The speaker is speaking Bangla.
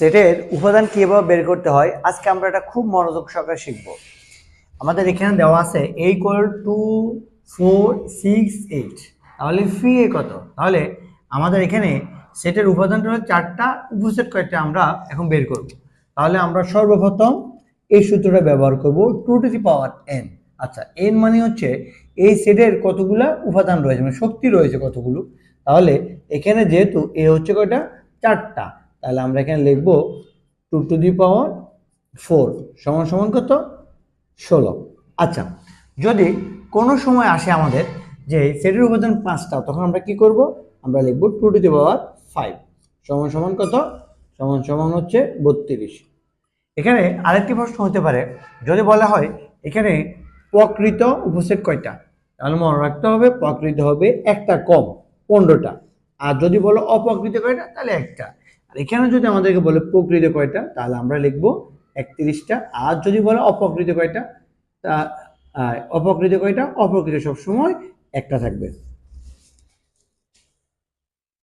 সেটের উপাদান কীভাবে বের করতে হয়, আজকে আমরা এটা খুব মনোযোগ সহকারে শিখব। আমাদের এখানে দেওয়া আছে A equal to four six eight তাহলে ফি এ কত? তাহলে আমাদের এখানে সেটের উপাদানটা হলো চারটা উপসেট কয়েকটা আমরা এখন বের করব। তাহলে আমরা সর্বপ্রথম এই সূত্রটা ব্যবহার করব two to the power n আচ্ছা এন মানে হচ্ছে এই সেটের কতগুলো উপাদান রয়েছে মানে শক্তি রয়েছে কতগুলো। তাহলে এখানে যেহেতু এ হচ্ছে কয়টা? চারটা। তাহলে আমরা এখানে লিখব two to the power four সমান সমান কত? ষোলো। আচ্ছা যদি কোনো সময় আসে আমাদের যে সেটির উপাদান পাঁচটা, তখন আমরা কি করব? আমরা লিখব two to the power five. সমান সমান কত? সমান সমান হচ্ছে বত্রিশ। এখানে আরেকটি প্রশ্ন হতে পারে, যদি বলা হয় এখানে প্রকৃত উপসেট কয়টা? তাহলে মনে রাখতে হবে প্রকৃত হবে একটা কম, পনেরোটা। আর যদি বলো অপ্রকৃত কয়টা, তাহলে একটা। আর এখানে যদি আমাদেরকে বলে প্রকৃত কয়টা, তাহলে আমরা লিখব একত্রিশটা। আর যদি বলে অপকৃত কয়টা, তা অপকৃত কয়টা অপকৃত সবসময় একটা থাকবে।